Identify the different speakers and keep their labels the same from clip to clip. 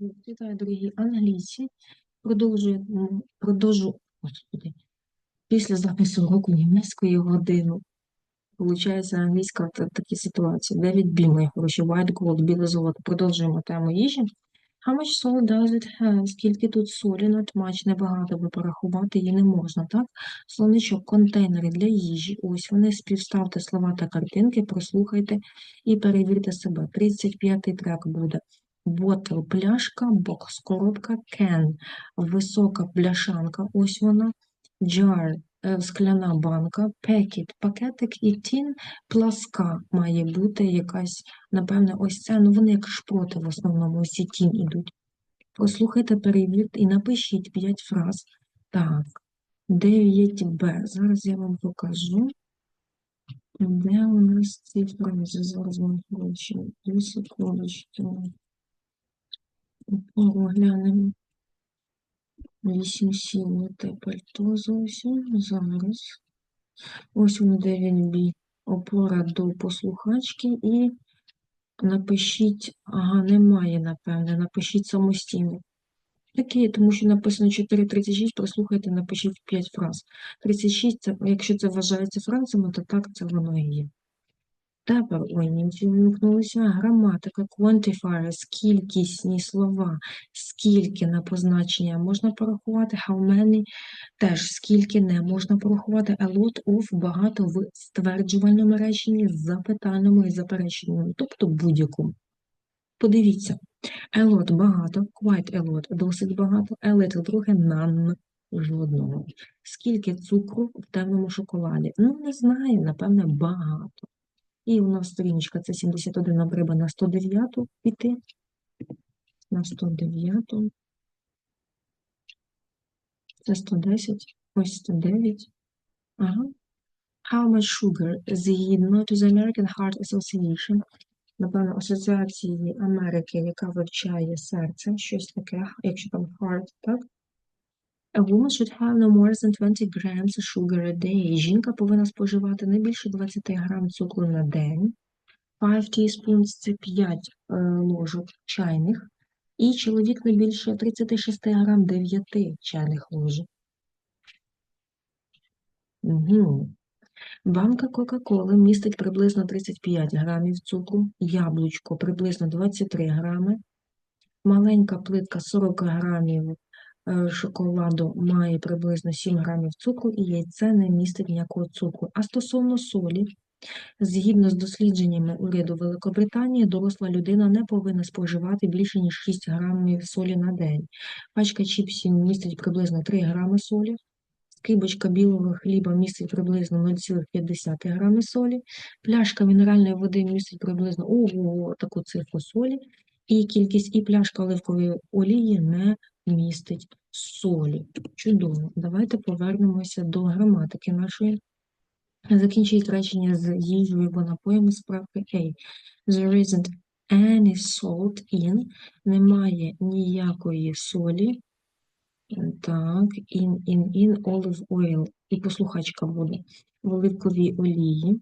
Speaker 1: Вітаю, дорогі англійці. Продовжую, продовжу, господи, після запису уроку німецької годину. Получається англійська та такі ситуації. Девід Бі, мої хороші, white gold, біле золото. Продовжуємо тему їжі. How much salt does it have? Скільки тут солі? Not much, небагато, бо порахувати її не можна, так? Словничок, контейнери для їжі. Ось вони, співставте слова та картинки, прослухайте і перевірте себе. 35-й трек буде. Bottle – пляшка, бокс – коробка, can – висока пляшанка, ось вона, jar е, – скляна банка, packet – пакетик і tin – пласка має бути якась, напевне, ось це, ну вони як шпроти в основному, ось ці тін ідуть. Послухайте, перевірте і напишіть 5 фраз. Так, 9b. Зараз я вам покажу. Де у нас ці фрази? Зараз ми хочемо. Дві секундочки. Поглянемо. 8 сіл на те пальто зовсім. Зараз. Ось воно 9b. Опора до послухачки і напишіть, ага, немає, напевне, напишіть самостійно. Таке, тому що написано 4.36, прослухайте, напишіть 5 фраз. 36, це, якщо це вважається фразами, то так це воно і є. Тепер, ой, німці вимкнулися, граматика, quantifiers, кількісні слова, скільки на позначення можна порахувати, how many, теж скільки не можна порахувати, a lot of, багато в стверджувальному реченні, запитальному і запереченому, тобто будь-якому. Подивіться, a lot – багато, quite a lot – досить багато, a little – трохи, none – жодного. Скільки цукру в темному шоколаді? Ну, не знаю, напевне, багато. І у нас сторіночка це 71, нам треба на 109 піти. На 109. Це 110, ось 109. Ага. How much sugar the American Heart Association, напевно, Асоціації Америки, яка вивчає серце, щось таке, якщо там heart, так? A woman should have no more than 20 grams of sugar a day. Жінка повинна споживати не більше 20 грам цукру на день. 5 teaspoons – це 5 е, ложок чайних. І чоловік не більше 36 грам 9 чайних ложок. Угу. Банка Кока-Коли містить приблизно 35 грамів цукру, яблучко приблизно 23 грами, маленька плитка 40 грамів шоколаду має приблизно 7 грамів цукру і яйце не містить ніякого цукру. А стосовно солі, згідно з дослідженнями уряду Великобританії, доросла людина не повинна споживати більше, ніж 6 грамів солі на день. Пачка чіпсів містить приблизно 3 грами солі, Скибочка білого хліба містить приблизно 0,5 грами солі, пляшка мінеральної води містить приблизно ого, таку цифру солі, і кількість і пляшка оливкової олії не містить солі. Чудово. Давайте повернемося до граматики нашої. Закінчіть речення з їжею або напоями справки A. There isn't any salt in. Немає ніякої солі. Так, in, in, in olive oil. І послухачка буде. В оливковій олії.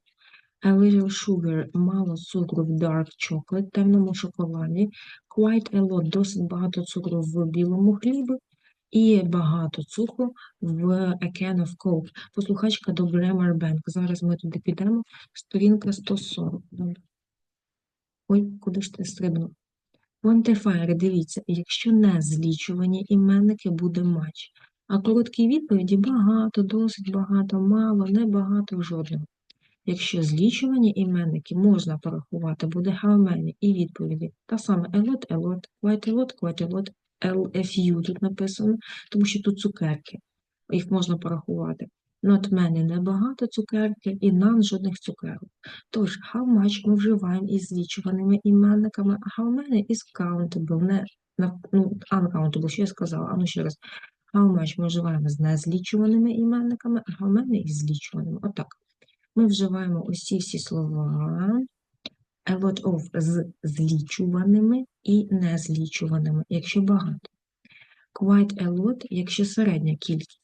Speaker 1: A little sugar – мало цукру в dark chocolate, темному шоколаді. Quite a lot – досить багато цукру в білому хлібі. І багато цукру в a can of coke. Послухачка до Grammar Bank. Зараз ми туди підемо. Сторінка 140. Добре. Ой, куди ж ти стрибнув? Quantifier, дивіться, якщо не злічувані іменники, буде матч. А короткі відповіді багато, досить багато, мало, небагато, жодного. Якщо злічувані іменники можна порахувати, буде how many і відповіді. Та саме a lot, a lot, quite a lot, quite a lot, LFU тут написано, тому що тут цукерки. Їх можна порахувати. Not many – небагато цукерки і none – жодних цукерок. Тож, how much ми вживаємо із злічуваними іменниками, а how many is countable, не ну, uncountable, що я сказала, а ну ще раз. How much ми вживаємо з незлічуваними іменниками, а how many із злічуваними. Отак. Ми вживаємо усі всі слова a lot of з злічуваними і незлічуваними, якщо багато. Quite a lot, якщо середня кількість.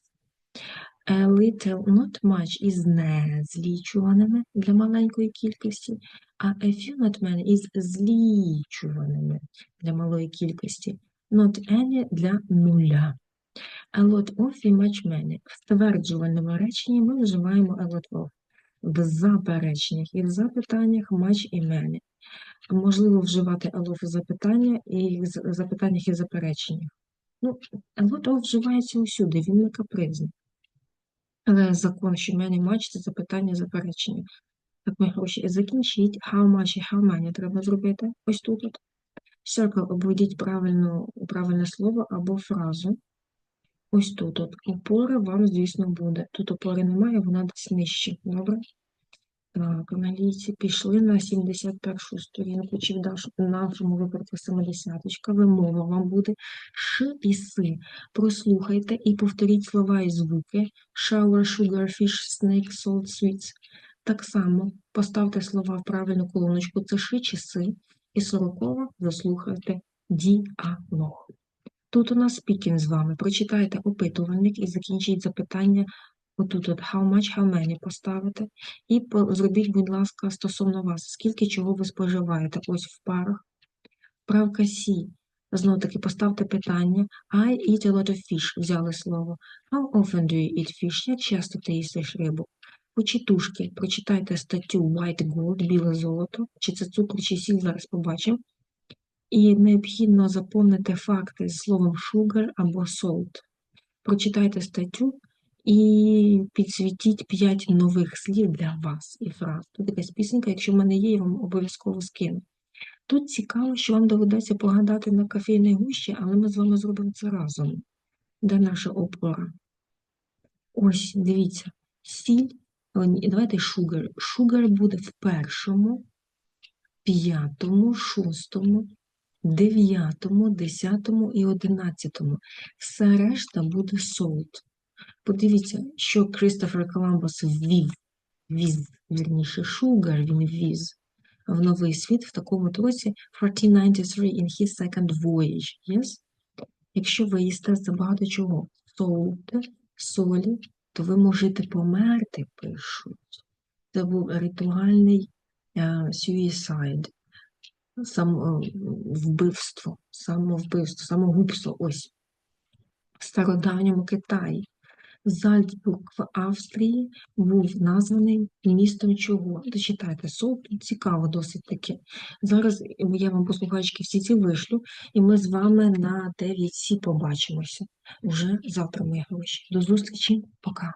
Speaker 1: A little, not much із незлічуваними для маленької кількості, а a few not many із злічуваними для малої кількості. not any для нуля. A lot of і much many. В стверджувальному реченні ми вживаємо a lot of. В запереченнях і в запитаннях much і many. Можливо вживати lot в запитання і в запитаннях і запереченнях. Ну, of вживається усюди, він не капризний. Але закон, що many much – це запитання заперечення. Так, ми гроші закінчіть. How much і how many треба зробити ось тут. Circle обведіть правильне слово або фразу. Ось тут. От. Опора вам, звісно, буде. Тут опори немає, вона десь нижче. Добре? Так, англійці пішли на 71 сторінку, чи в нашому випадку 70 Вимова вам буде ш і си. Прослухайте і повторіть слова і звуки. Shower, sugar, fish, snake, salt, sweets. Так само поставте слова в правильну колоночку. Це ши чи си. І сорокова заслухайте діалог. Тут у нас спікінг з вами. Прочитайте опитувальник і закінчіть запитання. Отут от how much, how many поставите. І зробіть, будь ласка, стосовно вас, скільки чого ви споживаєте. Ось в парах. Правка Сі. Знову таки поставте питання. I eat a lot of fish. Взяли слово. How often do you eat fish? Як часто ти їсиш рибу? Почитушки. Прочитайте статтю White Gold, біле золото. Чи це цукор, чи сіль, зараз побачимо. І необхідно заповнити факти словом sugar або salt. Прочитайте статтю і підсвітіть 5 нових слів для вас і фраз. Тут якась пісенька, якщо в мене є, я вам обов'язково скину. Тут цікаво, що вам доведеться погадати на кофейній гущі, але ми з вами зробимо це разом. Де наша опора? Ось, дивіться, сіль, давайте sugar. Sugar буде в першому, п'ятому, шостому, дев'ятому, десятому і одинадцятому. Все решта буде salt. Подивіться, що Кристофер Коламбус ввів, віз, вірніше, Шугар він ввіз в новий світ в такому році 1493 in his second voyage. Yes? Якщо ви їсте забагато чого, солти, солі, то ви можете померти, пишуть. Це був ритуальний е, suicide, сам, е, самовбивство, самогубство, ось. В стародавньому Китаї. Зальцбург в Австрії був названий містом чого? Дочитайте, Солт, цікаво досить таки. Зараз я вам послухачки всі ці вишлю, і ми з вами на 9 сі побачимося вже завтра, мої гроші. До зустрічі, пока.